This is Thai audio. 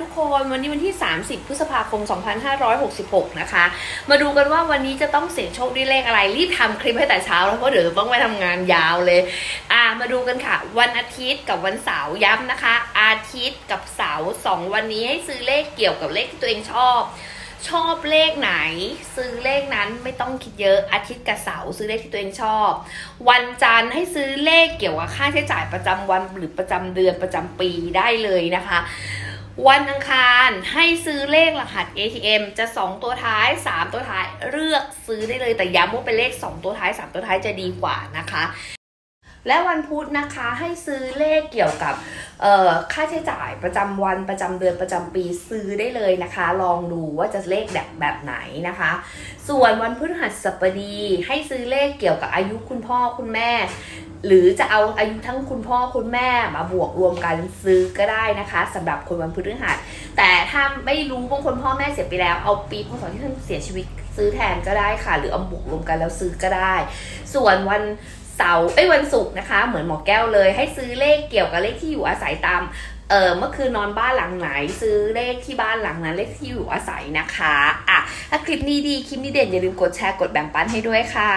ทุกคนวันนี้วันที่ 30 พฤษภาคม 2566 นะคะ มาดูกันว่าวันนี้จะต้องเสี่ยงโชคด้วยเลขอะไร รีบทำคลิปให้แต่เช้าแล้วเพราะเดี๋ยวจะต้องไปทำงานยาวเลย อ่ามาดูกันค่ะ วันอาทิตย์กับวันเสาร์ย้ำนะคะ อาทิตย์กับเสาร์สองวันนี้ให้ซื้อเลขเกี่ยวกับเลขที่ตัวเองชอบชอบเลขไหน ซื้อเลขนั้นไม่ต้องคิดเยอะอาทิตย์กับเสาร์ซื้อเลขที่ตัวเองชอบ วันจันทร์ให้ซื้อเลขเกี่ยวกับค่าใช้จ่ายประจำวันหรือประจำเดือนประจำปีได้เลยนะคะ วันอังคารให้ซื้อเลขรหัส ATM จะ 2 ตัวท้าย 3 ตัวท้ายเลือกซื้อได้เลยแต่ย้ำว่าเป็นเลข 2 ตัวท้าย 3 ตัวท้ายจะดีกว่านะคะ และวันพุธนะคะให้ซื้อเลขเกี่ยวกับค่าใช้จ่ายประจำวันประจำเดือนประจำปีซื้อได้เลยนะคะ ลองดูว่าจะเลขแบบแบบไหนนะคะ ส่วนวันพฤหัสบดีให้ซื้อเลขเกี่ยวกับอายุคุณพ่อคุณแม่ หรือจะเอาอายุทั้งคุณพ่อคุณแม่มาบวกรวมกันซื้อก็ได้นะคะสำหรับคนวันพฤหัส แต่ถ้าไม่รู้บางคนพ่อแม่เสียไปแล้วเอาปีพศที่ท่านเสียชีวิตซื้อแทนก็ได้ค่ะ หรือเอาบวกรวมกันแล้วซื้อก็ได้ ส่วนวัน สาร์ไอ้ยวันศุกร์นะคะ เหมือนหมอแก้วเลย ให้ซื้อเลขเกี่ยวกับเลขที่อยู่อาศัยตามเออเมื่อคืนนอนบ้านหลังไหน ซื้อเลขที่บ้านหลังนั้นเลขที่อยู่อาศัยนะคะอะถ้าคลิปนี้ดีคลิปนี้เด่นอย่าลืมกดแชร์กดแบ่งปันให้ด้วยค่ะ